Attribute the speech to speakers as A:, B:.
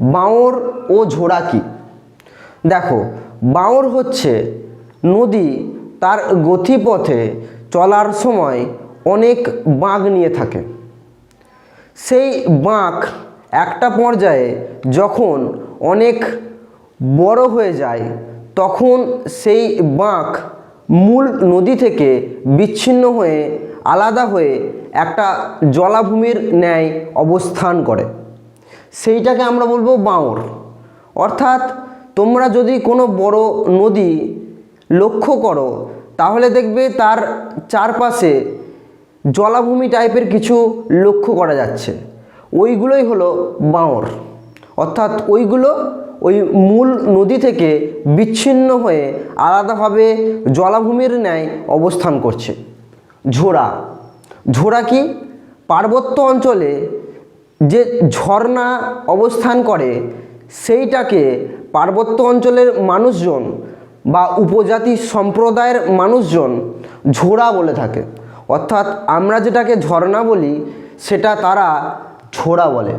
A: বাঁওর ও ঝোড়া কি? দেখো, বাঁওর হচ্ছে নদী তার গতিপথে চলার সময় অনেক বাঁক নিয়ে থাকে। সেই বাঁক একটা পর্যায়ে যখন অনেক বড় হয়ে যায়, তখন সেই বাঁক মূল নদী থেকে বিচ্ছিন্ন হয়ে আলাদা হয়ে একটা জলাভূমির ন্যায় অবস্থান করে। সেইটাকে আমরা বলব বাঁওর। অর্থাৎ তোমরা যদি কোনো বড় নদী লক্ষ্য করো, তাহলে দেখবে তার চারপাশে জলাভূমি টাইপের কিছু লক্ষ্য করা যাচ্ছে। ওইগুলোই হলো বাঁওর। অর্থাৎ ওইগুলো ওই মূল নদী থেকে বিচ্ছিন্ন হয়ে আলাদাভাবে জলাভূমির ন্যায় অবস্থান করছে। ঝোড়া। ঝোড়া কি? পার্বত্য অঞ্চলে যে ঝর্ণা অবস্থান করে, সেইটাকে পার্বত্য অঞ্চলের মানুষজন বা উপজাতি সম্প্রদায়ের মানুষজন ঝোড়া বলে থাকে। অর্থাৎ আমরা যেটাকে ঝর্ণা বলি, সেটা তারা ছোড়া বলে।